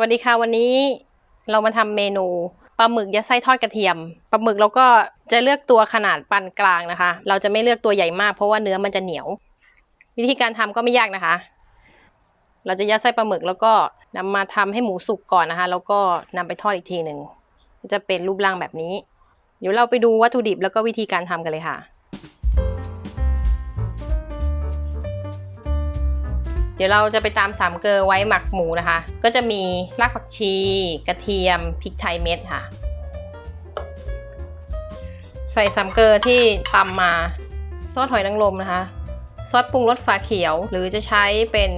วัสดีค่ะวันนี้เรามาทำเมนูปลาหมึกยัดไส้ทอดกระเทียมปลาหมึกเราก็จะเลือกตัวขนาดปานกลางนะคะ เราจะไม่เลือกตัวใหญ่มากเพราะว่าเนื้อมันจะเหนียว วิธีการทำก็ไม่ยากนะคะ เราจะยัดไส้ปลาหมึกแล้วก็นำมาทำให้หมูสุกก่อนนะคะ แล้วก็นำไปทอดอีกทีหนึ่งจะเป็นรูปร่างแบบนี้ เดี๋ยวเราไปดูวัตถุดิบแล้วก็วิธีการทำกันเลยค่ะ เดี๋ยวเราจะไปตามสามเกลอไว้หมักหมูนะคะ ก็จะมีรากผักชี กระเทียมพริกไทยเม็ดค่ะ ใส่สามเกลอที่ตำมาซอสหอยนางรมนะคะซอสปรุงรสฝาเขียว หรือจะใช้เป็น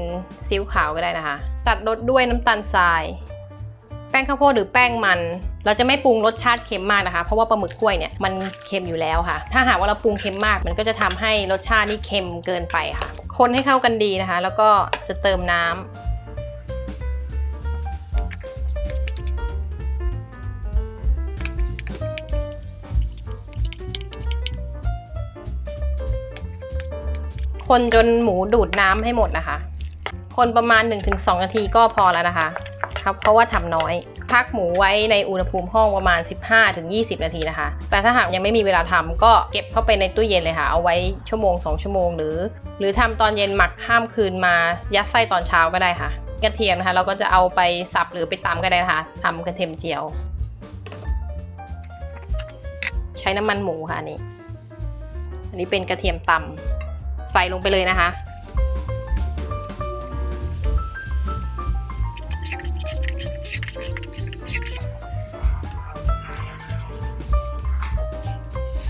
ซีอิ๊วขาวก็ได้นะคะ ตัดรสด้วยน้ำตาลทราย แป้งข้าวโพดหรือแป้งมัน เราจะไม่ปรุงรสชาติเค็มมากนะคะ เพราะว่าปลาหมึกกล้วยเนี่ยมันเค็มอยู่แล้วค่ะ ถ้าหากว่าเราปรุงเค็มมากมันก็จะทำให้รสชาตินี่เค็มเกินไปค่ะ คนให้เข้ากันดีนะคะ แล้วก็จะเติมน้ำคนจนหมูดูดน้ำให้หมดนะคะ คนประมาณ 1-2 นาทีก็พอแล้วนะคะครับเพราะว่าทำน้อย พักหมูไว้ในอุณหภูมิห้องประมาณ 15-20 นาทีนะคะ แต่ถ้าหากยังไม่มีเวลาทำก็เก็บเข้าไปในตู้เย็นเลยค่ะ เอาไว้ชั่วโมง 2 ชั่วโมงหรือ หรือทำตอนเย็นหมักข้ามคืนมายัดไส้ตอนเช้าก็ได้ค่ะ กระเทียมนะคะ เราก็จะเอาไปสับหรือไปตำก็ได้นะคะทำกระเทียมเจียว ใช้น้ำมันหมูค่ะนนี้อันนี้เป็นกระเทียมตำใส่ลงไปเลยนะคะ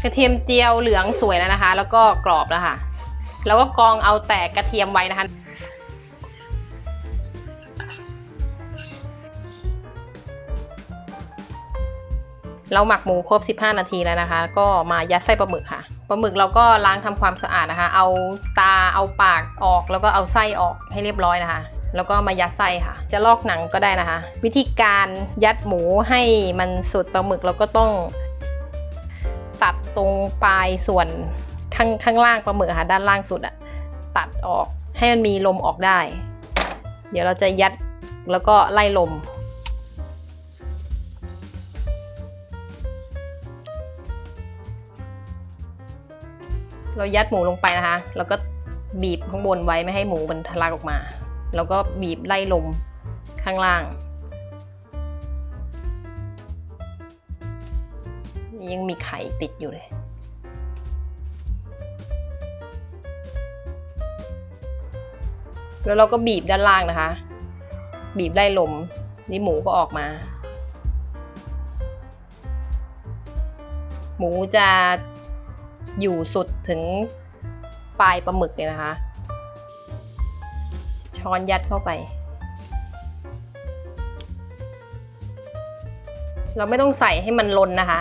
กระเทียมเจียวเหลืองสวยแล้วนะคะ แล้วก็กรอบแล้วค่ะ แล้วก็กรองเอาแต่กระเทียมไว้นะคะ เราหมักหมูครบ 15 นาทีแล้วนะคะ ก็มายัดไส้ปลาหมึกค่ะปลาหมึกเราก็ล้างทำความสะอาดนะคะ เอาตาเอาปากออกแล้วก็เอาไส้ออกให้เรียบร้อยนะคะ แล้วก็มายัดไส้ค่ะ จะลอกหนังก็ได้นะคะ วิธีการยัดหมูให้มันสุดปลาหมึกเราก็ต้อง ตัดตรงปลายส่วนข้างข้างล่างปลาหมึกอค่ะด้านล่างสุดอะตัดออกให้มันมีลมออกได้ เดี๋ยวเราจะยัดแล้วก็ไล่ลม เรายัดหมูลงไปนะคะ แล้วก็บีบข้างบนไว้ไม่ให้หมูมันทะลักออกมา แล้วก็บีบไล่ลมข้างล่าง ยังมีไข่ติดอยู่เลย แล้วเราก็บีบด้านล่างนะคะ บีบไล่ลม นี่หมูก็ออกมา หมูจะอยู่สุดถึงปลายปลาหมึกเลยนะคะ ช้อนยัดเข้าไป เราไม่ต้องใส่ให้มันลนนะคะ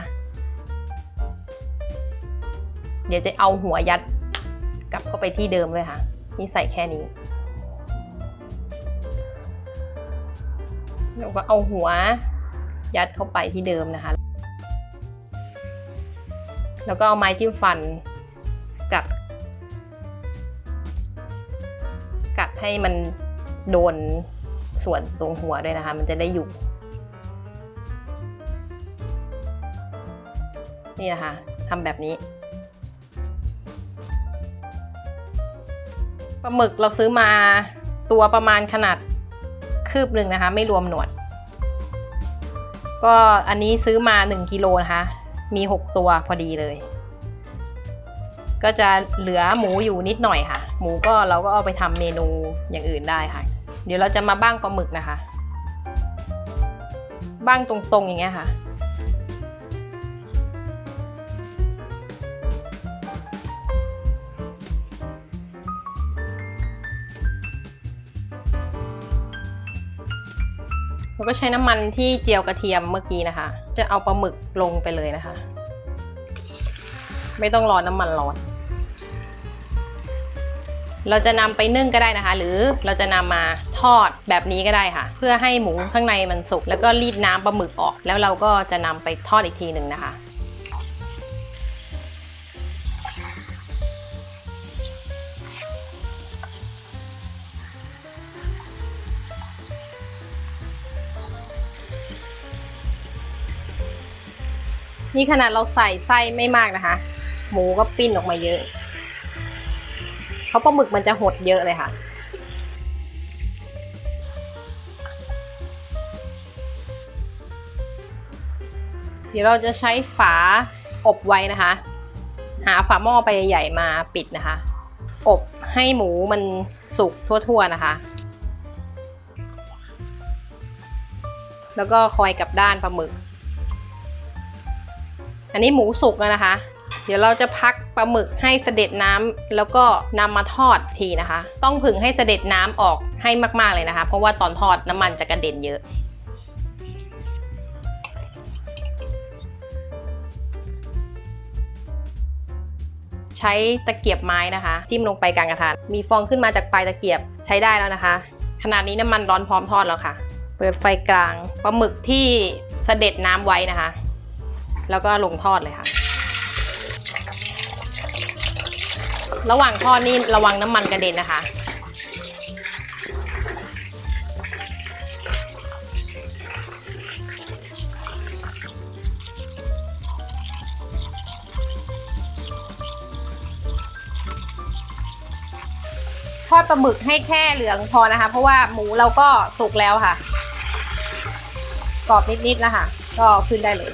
เดี๋ยวจะเอาหัวยัดกลับเข้าไปที่เดิมเลยค่ะ นี่ใส่แค่นี้เราก็เอาหัวยัดเข้าไปที่เดิมนะคะ แล้วก็เอาไม้จิ้มฟันกัด กัดให้มันโดนส่วนตรงหัวด้วยนะคะ มันจะได้อยู่ นี่นะคะทำแบบนี้ ลาหมึกเราซื้อมาตัวประมาณขนาดคืบหนึ่งนะคะ ไม่รวมหนวด ก็อันนี้ซื้อมา 1กิโลนะคะ มี 6 ตัวพอดีเลย ก็จะเหลือหมูอยู่นิดหน่อยค่ะ หมูก็เราก็เอาไปทำเมนูอย่างอื่นได้ค่ะ เดี๋ยวเราจะมาบ้างปลาหมึกนะคะ บ้างตรงๆอย่างเงี้ยค่ะ แล้วก็ใช้น้ำมันที่เจียวกระเทียมเมื่อกี้นะคะ จะเอาปลาหมึกลงไปเลยนะคะ ไม่ต้องรอน้ำมันร้อน เราจะนำไปนึ่งก็ได้นะคะ หรือเราจะนำมาทอดแบบนี้ก็ได้ค่ะ เพื่อให้หมูข้างในมันสุก แล้วก็รีดน้ำปลาหมึกออก แล้วเราก็จะนำไปทอดอีกทีหนึ่งนะคะ นี่ขนาดเราใส่ไส้ไม่มากนะคะ หมูก็ปิ้นออกมาเยอะเพราะปลาหมึกมันจะหดเยอะเลยค่ะ เดี๋ยวเราจะใช้ฝาอบไว้นะคะ หาฝาหม้อไปใหญ่มาปิดนะคะ อบให้หมูมันสุกทั่วๆนะคะแล้วก็คอยกับด้านปลาหมึก อันนี้หมูสุกแล้วนะคะ เดี๋ยวเราจะพักปลาหมึกให้เสด็จน้ำแล้วก็นำมาทอดทีนะคะ ต้องผึ่งให้เสด็จน้ำออกให้มากๆเลยนะคะ เพราะว่าตอนทอดน้ำมันจะกระเด็นเยอะใช้ตะเกียบไม้นะคะ จิ้มลงไปกลางกระทะมีฟองขึ้นมาจากปลายตะเกียบใช้ได้แล้วนะคะ ขนาดนี้น้ำมันร้อนพร้อมทอดแล้วค่ะ เปิดไฟกลางปลาหมึกที่เสด็จน้ำไว้นะคะ แล้วก็ลงทอดเลยค่ะ ระหว่างทอดนี่ระวังน้ำมันกระเด็นนะคะ ทอดปลาหมึกให้แค่เหลืองพอนะคะ เพราะว่าหมูเราก็สุกแล้วค่ะกรอบนิดๆแล้วค่ะก็ขึ้นได้เลย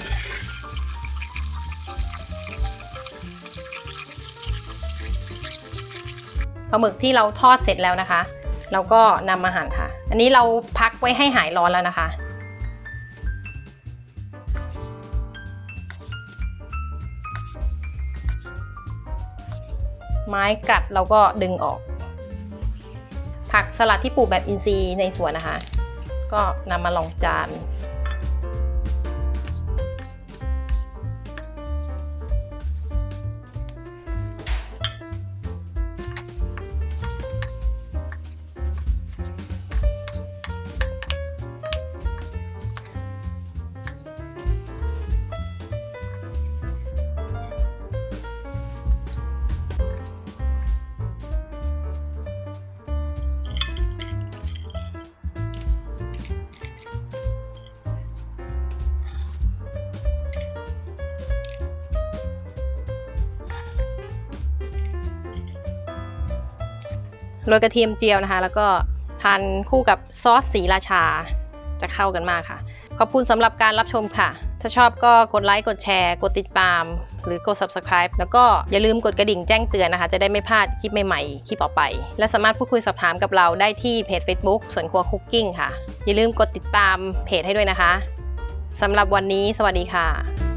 ลาหมึกที่เราทอดเสร็จแล้วนะคะ เราก็นำมาหั่นค่ะ อันนี้เราพักไว้ให้หายร้อนแล้วนะคะ ไม้กัดเราก็ดึงออก ผักสลัดที่ปลูกแบบอินทรีย์ในสวนนะคะ ก็นำมาลองจาน โรยกระเทียมเจียวนะคะ แล้วก็ทานคู่กับซอสสีราชาจะเข้ากันมากค่ะ ขอบคุณสำหรับการรับชมค่ะ ถ้าชอบก็กดไลค์กดแชร์ กดติดตาม หรือกด subscribe แล้วก็อย่าลืมกดกระดิ่งแจ้งเตือนนะคะ จะได้ไม่พลาดคลิปใหม่ๆ คลิปต่อไป และสามารถพูดคุยสอบถามกับเราได้ที่เพจ Facebook สวนครัวคุกกิ้งค่ะ อย่าลืมกดติดตามเพจให้ด้วยนะคะสำหรับวันนี้ สวัสดีค่ะ